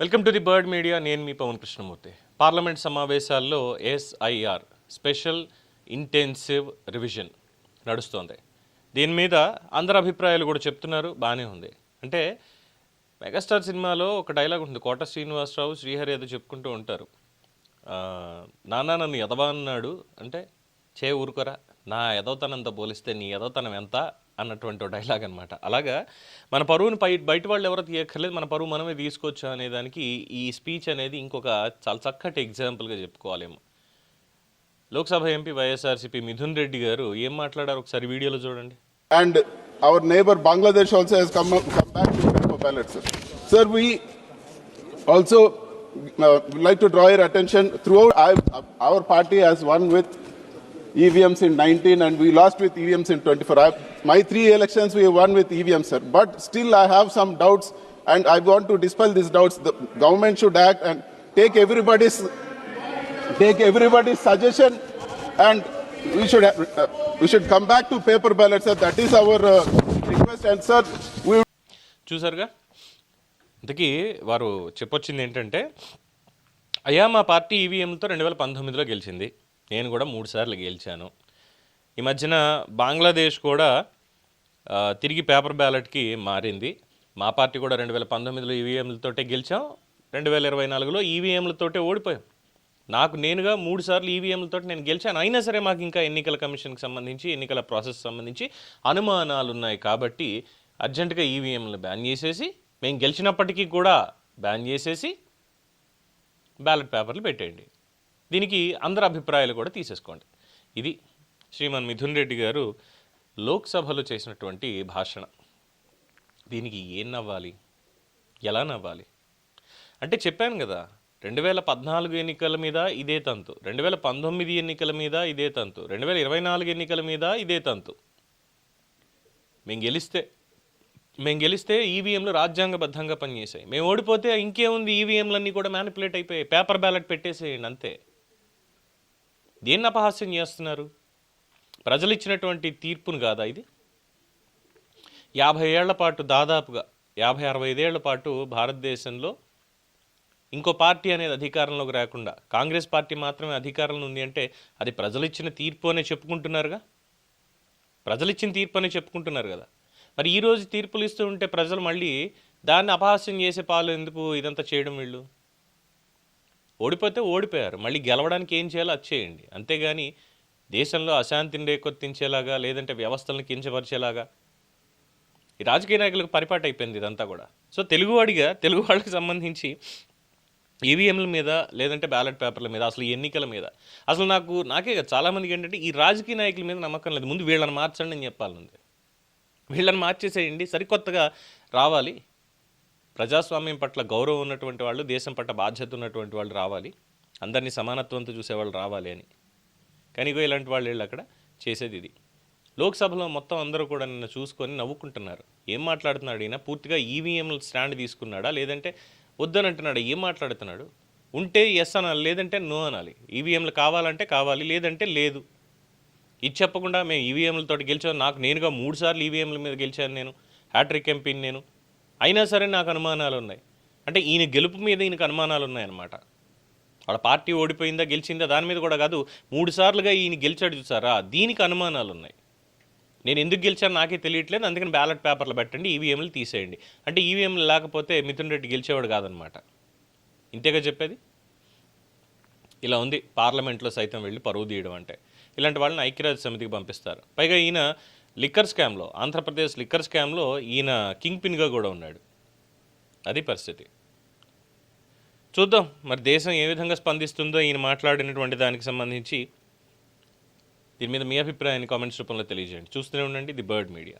Welcome to the Bird Media. నేను మీ Pawan Krishnamurthy. Parliament సమావేశాల్లో ఎస్ఐఆర్ స్పెషల్ ఇంటెన్సివ్ రివిజన్ నడుస్తోంది. దీని మీద అందరి అభిప్రాయాలు కూడా చెప్తున్నారు. బాగానే ఉంది. అంటే మెగాస్టార్ సినిమాలో ఒక డైలాగ్ ఉంటుంది. కోట శ్రీనివాసరావు శ్రీహరి ఏదో చెప్పుకుంటూ ఉంటారు. నానా నాన్న నన్ను ఎదవా అన్నాడు. అంటే చే ఊరుకోరా. నా ఎదవతనంతో పోలిస్తే నీ ఎదవతనం ఎంత? అన్నటువంటి డైలాగ్ అనమాట అలాగా మన పరువుని పై బయట వాళ్ళు ఎవరు తీయక్కర్లేదు మన పరువు మనమే తీసుకోవచ్చు అనే దానికి ఈ స్పీచ్ అనేది ఇంకొక చాలా చక్కటి ఎగ్జాంపుల్గా చెప్పుకోవాలేమో. లోక్సభ ఎంపీ వైఎస్ఆర్సిపి మిథున్ రెడ్డి గారు ఏం మాట్లాడారు ఒకసారి వీడియోలో చూడండి. And our neighbour Bangladesh also has come come back sir we also like to draw your attention through our party as one with EVMs in 19 and we lost with EVMs in 24. I, my three elections we won with EVMs, sir. But still I have some doubts and I want to dispel these doubts. The government should act and take everybody's take everybody's suggestion and we should have, uh, we should come back to paper ballots sir that is our uh, request and sir we చూసారుగా ఇంతకీ వారు చెప్పొచ్చింది ఏంటంటే అయ్యా మా party ఈవీఎంలతో రెండు వేల పంతొమ్మిదిలో గెలిచింది నేను కూడా మూడు సార్లు గెలిచాను. ఈ మధ్యన బంగ్లాదేశ్ కూడా తిరిగి పేపర్ బ్యాలెట్కి మారింది. మా పార్టీ కూడా రెండు వేల పంతొమ్మిదిలో ఈవీఎంలతోటే గెలిచాం. రెండు వేల ఇరవై నాలుగులో ఈవీఎంలతోటే ఓడిపోయాం. నాకు నేనుగా మూడు సార్లు ఈవీఎంలతో నేను గెలిచాను. అయినా సరే మాకు ఇంకా ఎన్నికల కమిషన్కి సంబంధించి ఎన్నికల ప్రాసెస్ సంబంధించి అనుమానాలు ఉన్నాయి కాబట్టి అర్జెంటుగా ఈవీఎంలు బ్యాన్ చేసేసి మేము గెలిచినప్పటికీ కూడా బ్యాన్ చేసేసి బ్యాలెట్ పేపర్లు పెట్టేయండి. దీనికి అందరి అభిప్రాయాలు కూడా తీసేసుకోండి. ఇది శ్రీమాన్ మిథున్ రెడ్డి గారు లోక్సభలో చేసినటువంటి భాషణ. దీనికి ఏం నవ్వాలి? ఎలా నవ్వాలి? అంటే చెప్పాను కదా రెండు వేల పద్నాలుగు ఎన్నికల మీద ఇదే తంతు రెండు వేల పంతొమ్మిది ఎన్నికల మీద ఇదే తంతు రెండు వేల ఇరవై నాలుగు ఎన్నికల మీద ఇదే తంతు. మేము గెలిస్తే మేము గెలిస్తే ఈవీఎంలు రాజ్యాంగబద్ధంగా పనిచేసాయి మేము ఓడిపోతే ఇంకేముంది? ఈవీఎంలన్నీ కూడా మ్యానిపులేట్ అయిపోయాయి. పేపర్ బ్యాలెట్ పెట్టేసేయండి అంతే. దేన్ని అపహాస్యం చేస్తున్నారు? ప్రజలు ఇచ్చినటువంటి తీర్పును కాదా ఇది? యాభై ఏళ్ళ పాటు దాదాపుగా యాభై అరవై ఐదేళ్ళ పాటు భారతదేశంలో ఇంకో పార్టీ అనేది అధికారంలోకి రాకుండా కాంగ్రెస్ పార్టీ మాత్రమే అధికారంలో ఉంది అంటే అది ప్రజలు ఇచ్చిన తీర్పు అనే చెప్పుకుంటున్నారుగా? ప్రజలు ఇచ్చిన తీర్పు అనే చెప్పుకుంటున్నారు కదా. మరి ఈరోజు తీర్పులు ఇస్తూ ఉంటే ప్రజలు మళ్ళీ దాన్ని అపహాస్యం చేసే పాలు ఎందుకు ఇదంతా చేయడం వీళ్ళు? ఓడిపోతే ఓడిపోయారు. మళ్ళీ గెలవడానికి ఏం చేయాలో అది చేయండి. అంతేగాని దేశంలో అశాంతిని రేకొత్తించేలాగా లేదంటే వ్యవస్థలను కించపరిచేలాగా ఈ రాజకీయ నాయకులకు పరిపాటు అయిపోయింది ఇదంతా కూడా. సో తెలుగువాడిగా తెలుగు వాళ్ళకి సంబంధించి ఈవీఎంల మీద లేదంటే బ్యాలెట్ పేపర్ల మీద అసలు ఎన్నికల మీద అసలు నాకు నాకే చాలామందికి ఏంటంటే ఈ రాజకీయ నాయకుల మీద నమ్మకం లేదు. ముందు వీళ్ళని మార్చండి అని చెప్పాలంది వీళ్ళని మార్చేసేయండి. సరికొత్తగా రావాలి. ప్రజాస్వామ్యం పట్ల గౌరవం ఉన్నటువంటి వాళ్ళు దేశం పట్ల బాధ్యత ఉన్నటువంటి వాళ్ళు రావాలి. అందరినీ సమానత్వంతో చూసేవాళ్ళు రావాలి అని. కానీ ఇగో ఇలాంటి వాళ్ళు వీళ్ళు అక్కడ చేసేది ఇది. లోక్సభలో మొత్తం అందరూ కూడా నిన్న చూసుకొని నవ్వుకుంటున్నారు. ఏం మాట్లాడుతున్నాడు ఈయన? పూర్తిగా ఈవీఎంల స్టాండ్ తీసుకున్నాడా? లేదంటే వద్దనంటున్నాడు? ఏం మాట్లాడుతున్నాడు? ఉంటే ఎస్ అనాలి లేదంటే నో అనాలి. ఈవీఎంలు కావాలంటే కావాలి లేదంటే లేదు. ఇది చెప్పకుండా మేము ఈవీఎంలతో గెలిచాం. నాకు నేనుగా మూడు సార్లు ఈవీఎంల మీద గెలిచాను నేను. హ్యాట్రిక్ ఎంపీని నేను. అయినా సరే నాకు అనుమానాలు ఉన్నాయి అంటే ఈయన గెలుపు మీద ఈయనకు అనుమానాలు ఉన్నాయన్నమాట వాళ్ళ పార్టీ ఓడిపోయిందా గెలిచిందా దాని మీద కూడా కాదు. మూడు సార్లుగా ఈయన గెలిచాడు చూసారా? దీనికి అనుమానాలు ఉన్నాయి నేను ఎందుకు గెలిచాను నాకే తెలియట్లేదు అందుకని బ్యాలెట్ పేపర్లు పెట్టండి ఈవీఎంలు తీసేయండి. అంటే ఈవీఎంలు లేకపోతే మిథున్ రెడ్డి గెలిచేవాడు కాదనమాట ఇంతేగా చెప్పేది? ఇలా ఉంది పార్లమెంట్లో సైతం వెళ్ళి పరువు తీయడం అంటే. ఇలాంటి వాళ్ళని ఐక్యరాజ్య సమితికి పంపిస్తారు. పైగా ఈయన లిక్కర్ స్కామ్లో ఆంధ్రప్రదేశ్ లిక్కర్ స్కామ్లో ఈయన కింగ్ పిన్గా కూడా ఉన్నాడు. అది పరిస్థితి. చూద్దాం మరి దేశం ఏ విధంగా స్పందిస్తుందో ఈయన మాట్లాడినటువంటి దానికి సంబంధించి దీని మీద మీ అభిప్రాయాన్ని కామెంట్స్ రూపంలో తెలియజేయండి. చూస్తూనే ఉండండి ది బర్డ్ మీడియా.